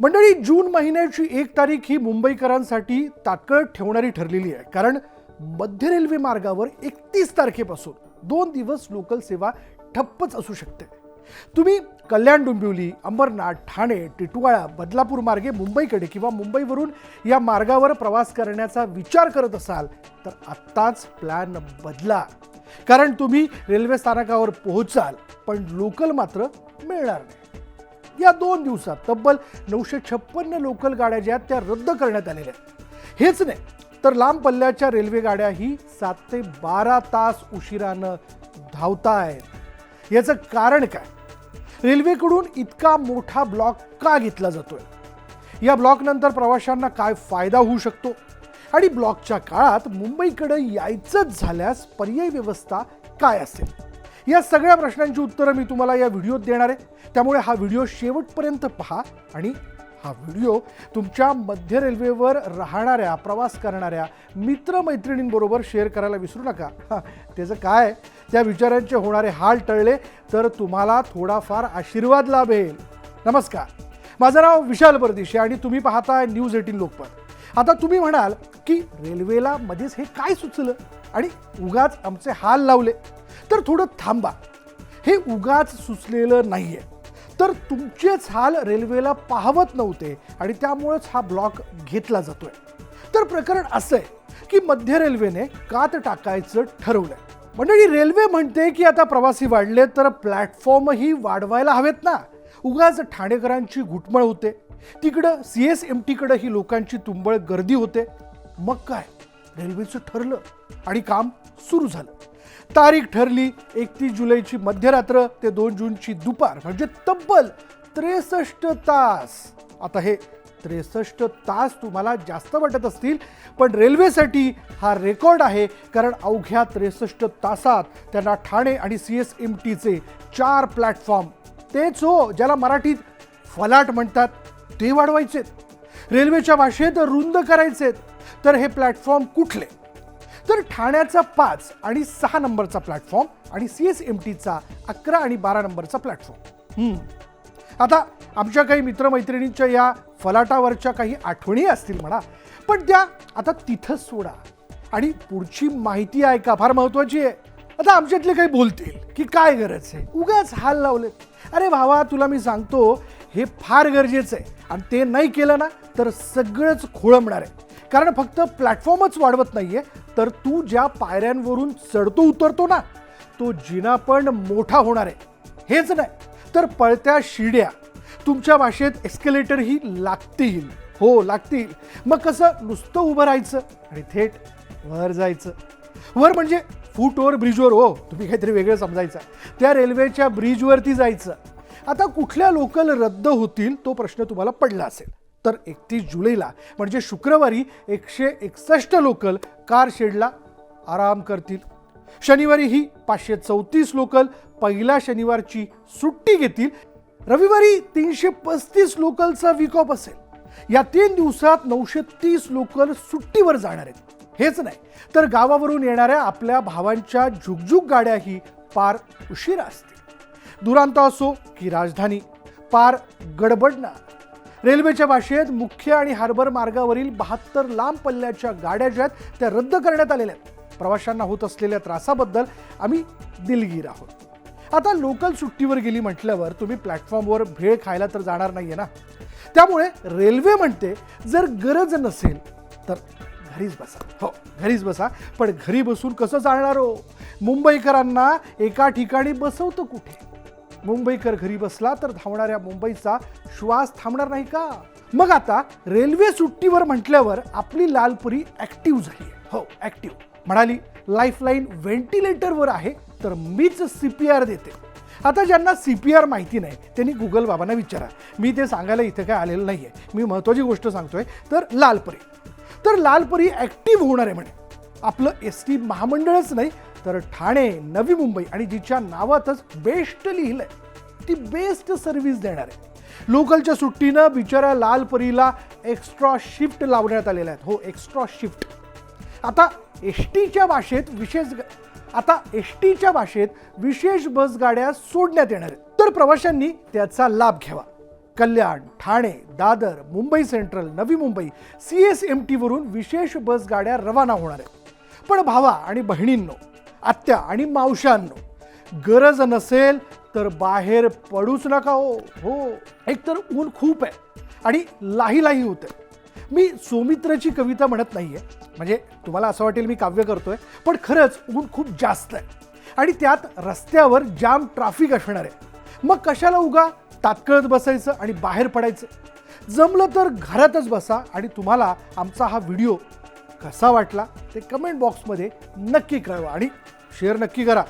मंडळी जून महिन्याची एक तारीख ही मुंबईकरांसाठी तात्काळ ठेवणारी ठरलेली आहे. कारण मध्य रेल्वे मार्गावर एकतीस तारखेपासून दोन दिवस लोकल सेवा ठप्पच असू शकते. तुम्ही कल्याण डोंबिवली अंबरनाथ ठाणे टिटवाळा बदलापूर मार्गे मुंबईकडे किंवा मुंबईवरून या मार्गावर प्रवास करण्याचा विचार करत असाल तर आत्ताच प्लॅन बदला. कारण तुम्ही रेल्वे स्थानकावर पोहोचाल पण लोकल मात्र मिळणार नाही. या दोन दिवसात तब्बल नऊशे छप्पन्न लोकल गाड्या ज्या आहेत त्या रद्द करण्यात आलेल्या आहेत. हेच नाही तर लांब पल्ल्याच्या रेल्वे गाड्याही सात ते बारा तास उशिरानं धावतायत. याचं कारण काय? रेल्वेकडून इतका मोठा ब्लॉक का घेतला जातोय? या ब्लॉकनंतर प्रवाशांना काय फायदा होऊ शकतो? आणि ब्लॉकच्या काळात मुंबईकडे यायचंच झाल्यास पर्यायी व्यवस्था काय असेल? या सगळ्या प्रश्नांची उत्तरं मी तुम्हाला या व्हिडिओत देणार आहे. त्यामुळे हा व्हिडिओ शेवटपर्यंत पहा आणि हा व्हिडिओ तुमच्या मध्य रेल्वेवर राहणाऱ्या प्रवास करणाऱ्या मित्रमैत्रिणींबरोबर शेअर करायला विसरू नका. हां त्याचं काय? त्या विचारांचे होणारे हाल टळले तर तुम्हाला थोडाफार आशीर्वाद लाभेल. नमस्कार. माझं नाव विशाल परदेशी आणि तुम्ही पाहताय न्यूज एटीन लोकमत आता तुम्ही म्हणाल की रेल्वेला मध्येच हे काय सुचलं? आणि उगाच आमचे हाल लावले. तर थोडं थांबा. हे उगाच सुचलेलं नाहीये. तर तुमचेच हाल रेल्वेला पाहवत नव्हते आणि त्यामुळेच हा ब्लॉक घेतला जातोय. तर प्रकरण असं आहे की मध्य रेल्वेने कात टाकायचं ठरवलंय. मंडळी रेल्वे म्हणते की आता प्रवासी वाढले तर प्लॅटफॉर्मही वाढवायला हवेत ना? उगाच ठाणेकरांची घुटमळ होते. तिकडं सी एस एम टीकडं ही लोकांची तुंबळ गर्दी होते. मग काय? रेल्वेचं ठरलं आणि काम सुरू झालं. तारीख ठरली एकतीस जुलैची मध्यरात्र ते दोन जूनची दुपार म्हणजे तब्बल त्रेसष्ट तास. आता हे त्रेसष्ट तास तुम्हाला जास्त वाटत असतील पण रेल्वेसाठी हा रेकॉर्ड आहे कारण अवघ्या त्रेसष्ट तासात त्यांना ठाणे आणि सी एस एम टीचे चार प्लॅटफॉर्म तेच हो ज्याला मराठीत फलाट म्हणतात ते वाढवायचेत. रेल्वेच्या भाषेत रुंद करायचेत. तर हे प्लॅटफॉर्म कुठले? तर ठाण्याचा पाच आणि सहा नंबरचा प्लॅटफॉर्म आणि सी एस एम टीचा अकरा आणि बारा नंबरचा प्लॅटफॉर्म. आता आमच्या काही मित्रमैत्रिणींच्या या फलाटावरच्या काही आठवणी असतील म्हणा पण त्या आता तिथंच सोडा आणि पुढची माहिती आहे का फार महत्वाची आहे. आता आमच्यातले काही बोलतील की काय गरज आहे? उगाच हाल लावलेत अरे भावा तुला मी सांगतो हे फार गरजेचं आहे. आणि ते नाही केलं ना तर सगळंच खोळंबणार आहे. कारण फक्त प्लॅटफॉर्मच वाढवत नाहीये तर तू ज्या पायऱ्यांवरून चढतो उतरतो ना तो जिना पण मोठा होणार आहे. हेच नाही तर पळत्या शिड्या तुमच्या भाषेत एस्केलेटरही लागतील. हो लागतील. मग कसं? नुसतं उभं राहायचं आणि थेट वर जायचं. वर म्हणजे फूट ओवर ब्रिजवर हो. तुम्ही काहीतरी वेगळं समजायचं. त्या रेल्वेच्या ब्रिजवरती जायचं. आता कुठल्या लोकल रद्द होतील तो प्रश्न तुम्हाला पडला असेल. तर एकतीस जुलैला म्हणजे शुक्रवारी एकशे एकसष्ट लोकल कार शेडला आराम करतील. शनिवारी ही पाचशे चौतीस लोकल पहिल्या शनिवारची सुट्टी घेतील. रविवारी तीनशे पस्तीस लोकलचा विकॉप ऑफ असेल. या तीन दिवसात नऊशे तीस लोकल सुट्टीवर जाणार आहेत. हेच नाही तर गावावरून येणाऱ्या आपल्या भावांच्या झुकझुक गाड्याही पार उशिरा असतील. दुरांत असो की राजधानी पार गडबडणार. रेल्वेच्या भाषेत मुख्य आणि हार्बर मार्गावरील बहात्तर लांब पल्ल्याच्या गाड्या ज्या आहेत त्या रद्द करण्यात आलेल्या आहेत. प्रवाशांना होत असलेल्या त्रासाबद्दल आम्ही दिलगीर आहोत. आता लोकल सुट्टीवर गेली म्हटल्यावर तुम्ही प्लॅटफॉर्मवर भेळ खायला तर जाणार नाही आहे ना? त्यामुळे रेल्वे म्हणते जर गरज नसेल तर घरीच बसा. हो घरीच बसा. पण घरी बसून कसं चालणार हो? मुंबईकरांना एका ठिकाणी बसवतं कुठे? मुंबईकर घरी बसला तर धावणाऱ्या मुंबईचा श्वास थांबणार नाही का? मग आता रेल्वे सुट्टीवर म्हटल्यावर आपली लालपुरी ऍक्टिव्ह झाली हो ऍक्टिव्ह म्हणाली लाईफलाईन व्हेंटिलेटरवर आहे तर मीच सी पी आर देते. आता ज्यांना सी पी आर माहिती नाही त्यांनी गुगल बाबांना विचारा. मी ते सांगायला इथं काय आलेलं नाही आहे मी महत्त्वाची गोष्ट सांगतोय तर लालपरी. तर लालपरी ऍक्टिव्ह होणार आहे म्हणे. आपलं एस टी महामंडळच नाही तर ठाणे नवी मुंबई आणि जिच्या नावातच बेस्ट लिहिलंय. ती बेस्ट सर्व्हिस देणार. आहे लोकलच्या सुट्टीनं बिचाऱ्या लालपरीला एक्स्ट्रा शिफ्ट लावण्यात आलेल्या आहेत. हो एक्स्ट्रा शिफ्ट आता एस टीच्या भाषेत विशेष आता एस टीच्या भाषेत विशेष बस गाड्या सोडण्यात येणार आहेत. तर प्रवाशांनी त्याचा लाभ घ्यावा. Kalyan Thane Dadar Mumbai central Navi Mumbai C S M टीवरून विशेष बस गाड्या रवाना होणार आहेत. पण भावा आणि बहिणींनो आत्या आणि मावशांनो गरज नसेल तर बाहेर पडूच नका हो. हो. एकतर ऊन खूप आहे आणि लाही लाही होते मी सौमित्रची कविता म्हणत नाहीये. म्हणजे तुम्हाला असं वाटेल मी काव्य करतोय पण खरंच ऊन खूप जास्त आहे. आणि त्यात रस्त्यावर जाम ट्रॅफिक असणार आहे. मग कशाला उगा तात्कळत बसायचं आणि बाहेर पडायचं? जमलं तर घरातच बसा आणि तुम्हाला आमचा हा व्हिडिओ कसा वाटला ते कमेंट बॉक्समध्ये नक्की कळवा आणि शेअर नक्की करा.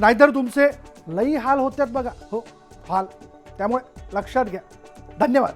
नाहीतर तुमचे लई हाल होत्यात बघा. हो हाल. त्यामुळे लक्षात घ्या. धन्यवाद.